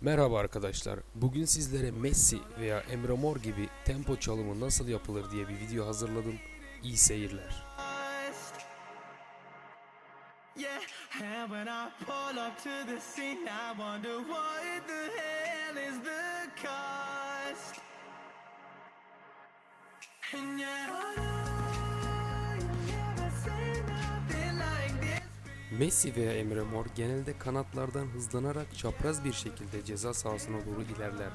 Merhaba arkadaşlar. Bugün sizlere Messi veya Emre Mor gibi tempo çalımı nasıl yapılır diye bir video hazırladım. İyi seyirler. Yeah, and when Messi veya Emre Mor genelde kanatlardan hızlanarak çapraz bir şekilde ceza sahasına doğru ilerlerler.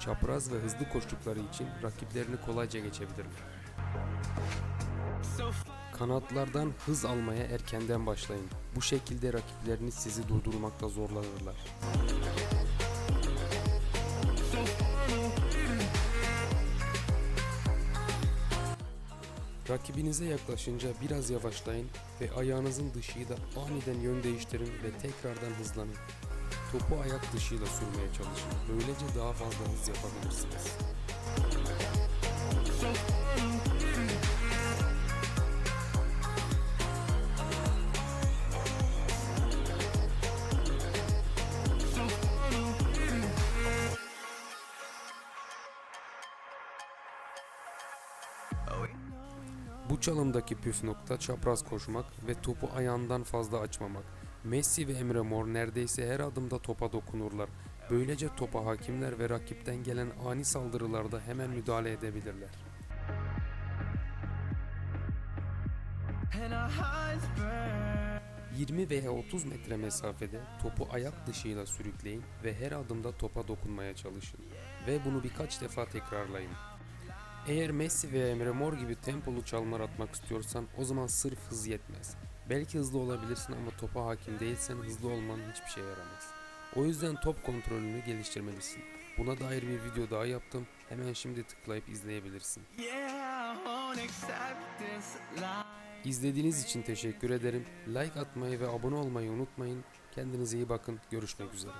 Çapraz ve hızlı koştukları için rakiplerini kolayca geçebilirler. Kanatlardan hız almaya erkenden başlayın. Bu şekilde rakipleriniz sizi durdurmakta zorlanırlar. Rakibinize yaklaşınca biraz yavaşlayın ve ayağınızın dışıyla aniden yön değiştirin ve tekrardan hızlanın. Topu ayak dışıyla sürmeye çalışın. Böylece daha fazla hız yapabilirsiniz. Bu çalımdaki püf nokta çapraz koşmak ve topu ayağından fazla açmamak. Messi ve Emre Mor neredeyse her adımda topa dokunurlar. Böylece topa hakimler ve rakipten gelen ani saldırılarda hemen müdahale edebilirler. and our hearts burn. 20 veya 30 metre mesafede topu ayak dışıyla sürükleyin ve her adımda topa dokunmaya çalışın. Ve bunu birkaç defa tekrarlayın. Eğer Messi veya Emre Mor gibi tempolu çalımlar atmak istiyorsan o zaman sırf hız yetmez. Belki hızlı olabilirsin ama topa hakim değilsen hızlı olman hiçbir şey yaramaz. O yüzden top kontrolünü geliştirmelisin. Buna dair bir video daha yaptım. Hemen şimdi tıklayıp izleyebilirsin. İzlediğiniz için teşekkür ederim. Like atmayı ve abone olmayı unutmayın. Kendinize iyi bakın. Görüşmek üzere.